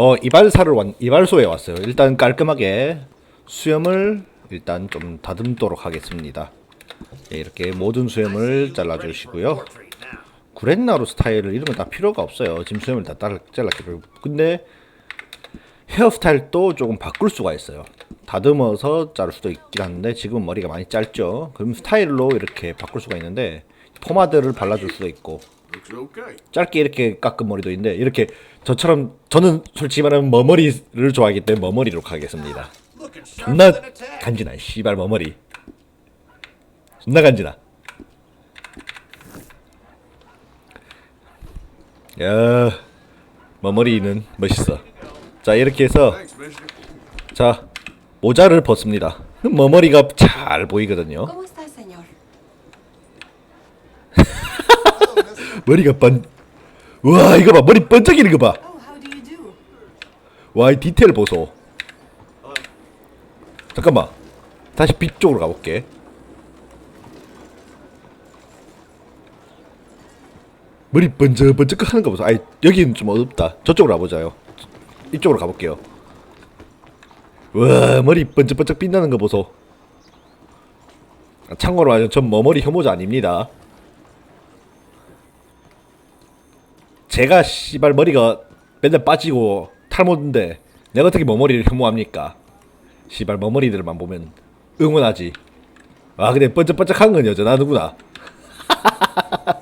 어 이발사를 왔 이발소에 왔어요. 일단 깔끔하게 수염을 일단 좀 다듬도록 하겠습니다. 예, 이렇게 모든 수염을 잘라주시고요. 구렛나루 스타일을 이런 건 다 필요가 없어요. 지금 수염을 다 잘랐기로. 근데 헤어스타일도 조금 바꿀 수가 있어요. 다듬어서 자를 수도 있긴 한데 지금 머리가 많이 짧죠. 그럼 스타일로 이렇게 바꿀 수가 있는데 포마드를 발라줄 수도 있고. 짧게 이렇게 깎은 머리도 있는데 이렇게 저처럼 저는 솔직히 말하면 머머리를 좋아하기 때문에 머머리로 가겠습니다. 존나. 간지나 씨발 머머리 존나 간지나 야 머머리는 멋있어 자 이렇게 해서. 자 모자를 벗습니다 머머리가 잘 보이거든요. 머리가 번 우와 이거 봐. 머리 번쩍이는 거 봐와 Oh, how do you do? 이 디테일 보소. 잠깐만. 다시 빛 쪽으로 가볼게. 머리 번쩍번쩍 하는 거 보소. 아이 여기는 좀 어둡다. 저쪽으로 가보자요. 이쪽으로 가볼게요. 와 머리 번쩍번쩍 빛나는 거 보소. 아, 참고로 말하면 전 머머리 혐오자 아닙니다 제가 씨발 머리가 맨날 빠지고 탈모인데 내가 어떻게 머머리를 혐오합니까? 씨발 머머리들만 보면 응원하지. 아 근데 번쩍번쩍한 건 여전하는구나.